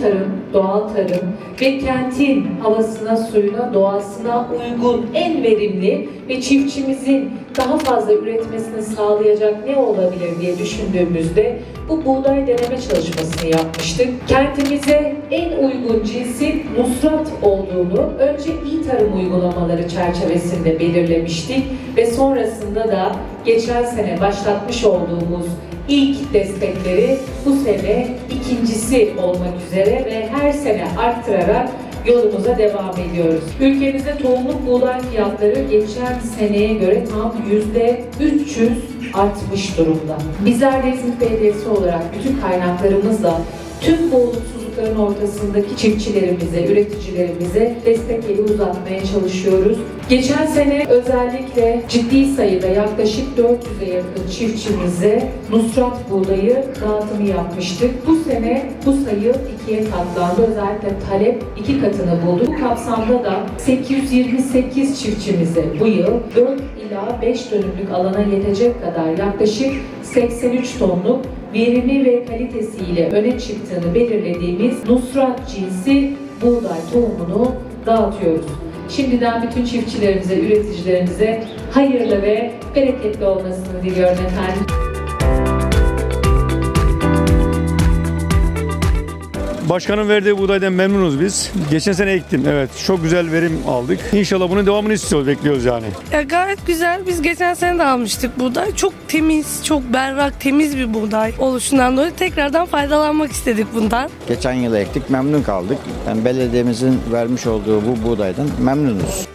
tarım, doğal tarım ve kentin havasına, suyuna, doğasına uygun, en verimli ve çiftçimizin daha fazla üretmesini sağlayacak ne olabilir diye düşündüğümüzde bu buğday deneme çalışmasını yapmıştık. Kentimize en uygun cinsin Nusrat olduğunu önce iyi tarım uygulamaları çerçevesinde belirlemiştik ve sonrasında da geçen sene başlatmış olduğumuz ilk destekleri bu sene ikincisi olmak üzere ve her sene arttırarak yolumuza devam ediyoruz. Ülkemizde tohumluk buğday fiyatları geçen seneye göre tam yüzde 300 artmış durumda. Bizler de İzmit Belediyesi olarak bütün kaynaklarımızla tüm bu olumsuzlukların ortasındaki çiftçilerimize, üreticilerimize destek eli uzatmaya çalışıyoruz. Geçen sene özellikle ciddi sayıda yaklaşık 400'e yakın çiftçimize Nusrat buğdayı dağıtımı yapmıştık. Bu sene bu sayı ikiye katlandı. Özellikle talep iki katını buldu. Bu kapsamda da 828 çiftçimize bu yıl 4 ila 5 dönümlük alana yetecek kadar yaklaşık 83 tonluk verimi ve kalitesiyle öne çıktığını belirlediğimiz Nusrat cinsi buğday tohumunu dağıtıyoruz. Şimdiden bütün çiftçilerimize, üreticilerimize hayırlı ve bereketli olmasını diliyorum efendim. Başkanın verdiği buğdaydan memnunuz biz. Geçen sene ektim evet. Çok güzel verim aldık. İnşallah bunun devamını istiyoruz, bekliyoruz yani. Ya gayet güzel. Biz geçen sene de almıştık buğday. Çok temiz, çok berrak, temiz bir buğday oluşundan dolayı tekrardan faydalanmak istedik bundan. Geçen yıl ektik memnun kaldık. Yani belediyemizin vermiş olduğu bu buğdaydan memnunuz.